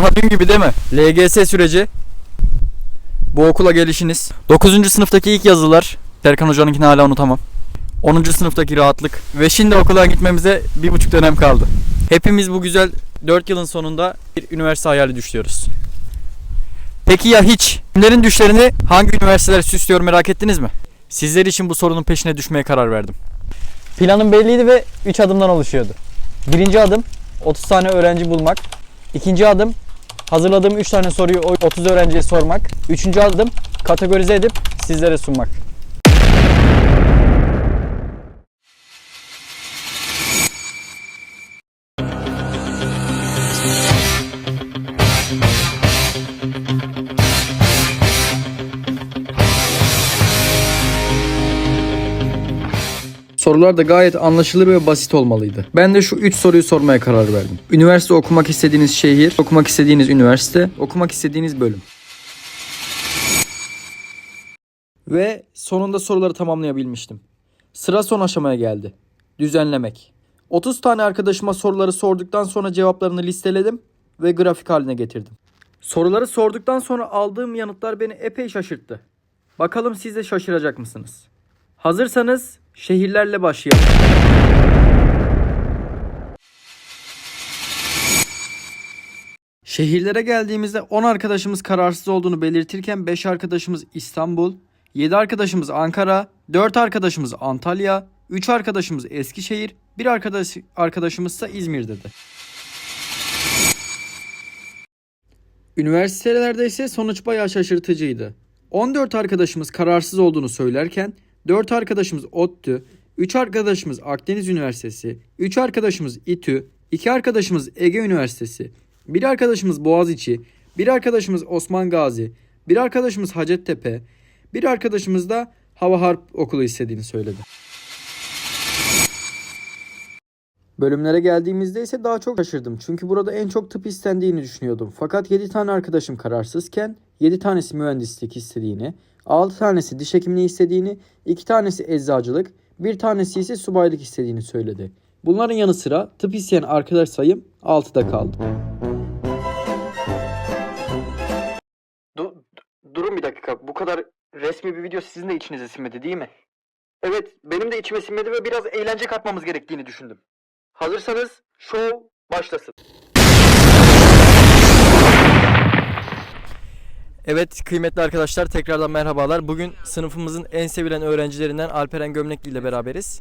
Daha dün gibi değil mi? LGS süreci. Bu okula gelişiniz. 9. sınıftaki ilk yazılar. Serkan Hoca'nınkini hala unutamam. 10. sınıftaki rahatlık. Ve şimdi okula gitmemize bir buçuk dönem kaldı. Hepimiz bu güzel 4 yılın sonunda bir üniversite hayali düşüyoruz. Peki ya hiç? Kimlerin düşlerini hangi üniversiteler süslüyor merak ettiniz mi? Sizler için bu sorunun peşine düşmeye karar verdim. Planım belliydi ve 3 adımdan oluşuyordu. Birinci adım 30 tane öğrenci bulmak. İkinci adım hazırladığım 3 tane soruyu o 30 öğrenciye sormak. Üçüncü adım kategorize edip sizlere sunmak. Sorular da gayet anlaşılır ve basit olmalıydı. Ben de şu 3 soruyu sormaya karar verdim. Üniversite okumak istediğiniz şehir, okumak istediğiniz üniversite, okumak istediğiniz bölüm. Ve sonunda soruları tamamlayabilmiştim. Sıra son aşamaya geldi. Düzenlemek. 30 tane arkadaşıma soruları sorduktan sonra cevaplarını listeledim ve grafik haline getirdim. Soruları sorduktan sonra aldığım yanıtlar beni epey şaşırttı. Bakalım siz de şaşıracak mısınız? Hazırsanız şehirlerle başlayalım. Şehirlere geldiğimizde 10 arkadaşımız kararsız olduğunu belirtirken 5 arkadaşımız İstanbul, 7 arkadaşımız Ankara, 4 arkadaşımız Antalya, 3 arkadaşımız Eskişehir, 1 arkadaş arkadaşımız ise İzmir dedi. Üniversitelerde ise sonuç bayağı şaşırtıcıydı. 14 arkadaşımız kararsız olduğunu söylerken 4 arkadaşımız ODTÜ, 3 arkadaşımız Akdeniz Üniversitesi, 3 arkadaşımız İTÜ, 2 arkadaşımız Ege Üniversitesi, 1 arkadaşımız Boğaziçi, 1 arkadaşımız Osman Gazi, 1 arkadaşımız Hacettepe, 1 arkadaşımız da Hava Harp Okulu istediğini söyledi. Bölümlere geldiğimizde ise daha çok şaşırdım. Çünkü burada en çok tıp istendiğini düşünüyordum. Fakat 7 tane arkadaşım kararsızken 7 tanesi mühendislik istediğini, 6 tanesi diş hekimliği istediğini, 2 tanesi eczacılık, 1 tanesi ise subaylık istediğini söyledi. Bunların yanı sıra tıp isteyen arkadaş sayım 6'da kaldı. durun bir dakika. Bu kadar resmi bir video sizin de içinize sinmedi değil mi? Evet, benim de içime sinmedi ve biraz eğlence katmamız gerektiğini düşündüm. Hazırsanız show başlasın. Evet kıymetli arkadaşlar tekrardan merhabalar. Bugün sınıfımızın en sevilen öğrencilerinden Alperen Gömlekli ile beraberiz.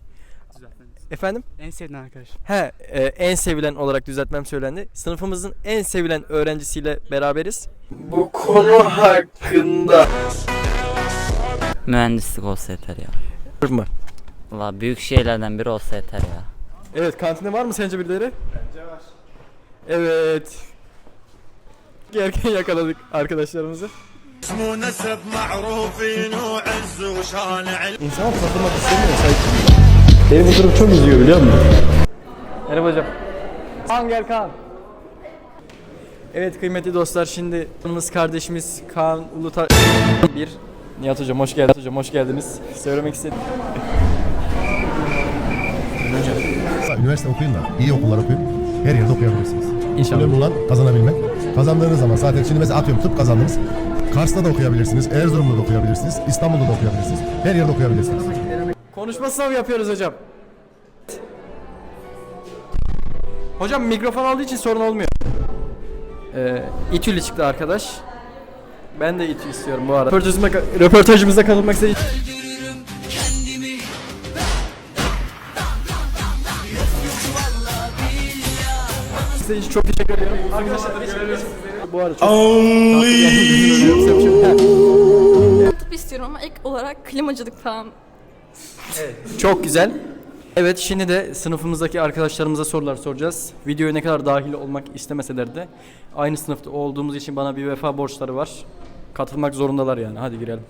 Efendim? En sevdiğin arkadaş. He, e, en sevilen olarak düzeltmem söylendi. Sınıfımızın en sevilen öğrencisiyle beraberiz. Bu konu hakkında Mühendislik olsa yeter ya. mı? Valla büyük şeylerden biri olsa yeter ya. Evet kantinde var mı sence birileri? Bence var. Evet. Erken yakaladık arkadaşlarımızı. İnsan satılmak istemiyor şey sanki. Beni bu durum çok üzüyor biliyor musun? Merhaba hocam. Kaan gel Kaan. Evet kıymetli dostlar şimdi yanımız kardeşimiz Kaan Ulutar bir Nihat hocam hoş geldiniz hocam hoş geldiniz. Söylemek istedim. Üniversite okuyun da iyi okullar okuyun. Her yerde okuyabilirsiniz. İnşallah. Önemli olan kazanabilmek. Kazandığınız zaman zaten şimdi mesela atıyorum tıp kazandınız. Kars'ta da okuyabilirsiniz, Erzurum'da da okuyabilirsiniz, İstanbul'da da okuyabilirsiniz. Her yerde okuyabilirsiniz. Konuşma sınavı yapıyoruz hocam. Hocam mikrofon aldığı için sorun olmuyor. Ee, İTÜ'lü çıktı arkadaş. Ben de İTÜ istiyorum bu arada. Röportajımıza, röportajımıza katılmak istedim. İçin çok teşekkür ediyorum. Arkadaşlar bu arada çok Tıp istiyorum ama ilk olarak klimacılık falan. Çok güzel. Evet şimdi de sınıfımızdaki arkadaşlarımıza sorular soracağız. Videoya ne kadar dahil olmak istemeseler de aynı sınıfta olduğumuz için bana bir vefa borçları var. Katılmak zorundalar yani. Hadi girelim.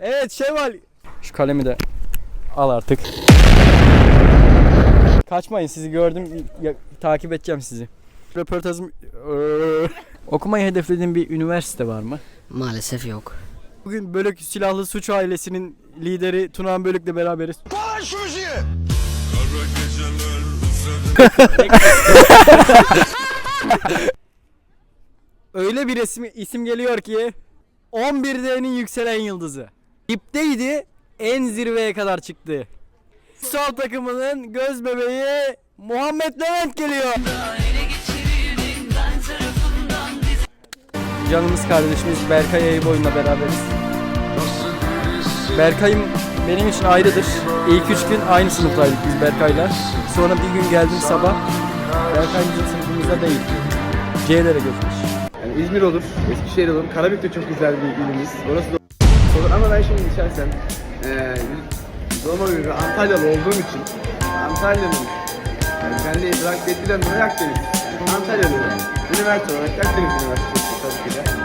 Evet Şevval. Şu kalemi de al artık. Kaçmayın sizi gördüm. Ya- takip edeceğim sizi. Röportajım... Okumayı hedeflediğin bir üniversite var mı? Maalesef yok. Bugün Bölük Silahlı Suç Ailesi'nin lideri Tunağan Bölük'le beraberiz. öyle bir isim, isim geliyor ki 11D'nin yükselen yıldızı. Dipteydi en zirveye kadar çıktı. Sol takımının göz bebeği Muhammed Levent geliyor. Canımız kardeşimiz Berkay Ayıboy'unla beraberiz. Berkay'ım benim için ayrıdır. İlk üç gün aynı sınıftaydık biz Berkay'la. Sonra bir gün geldim sabah. Berkay bizim sınıfımızda değil. C'lere geçmiş. Yani İzmir olur, Eskişehir olur. Karabük de çok güzel bir ilimiz. Orası da olur ama ben şimdi şahsen eee doğma büyüme Antalyalı olduğum için Antalya'nın yani kendi idrak ettiren olarak Akdeniz. Yani Antalya'lı üniversite olarak Akdeniz Üniversitesi tabii ki de.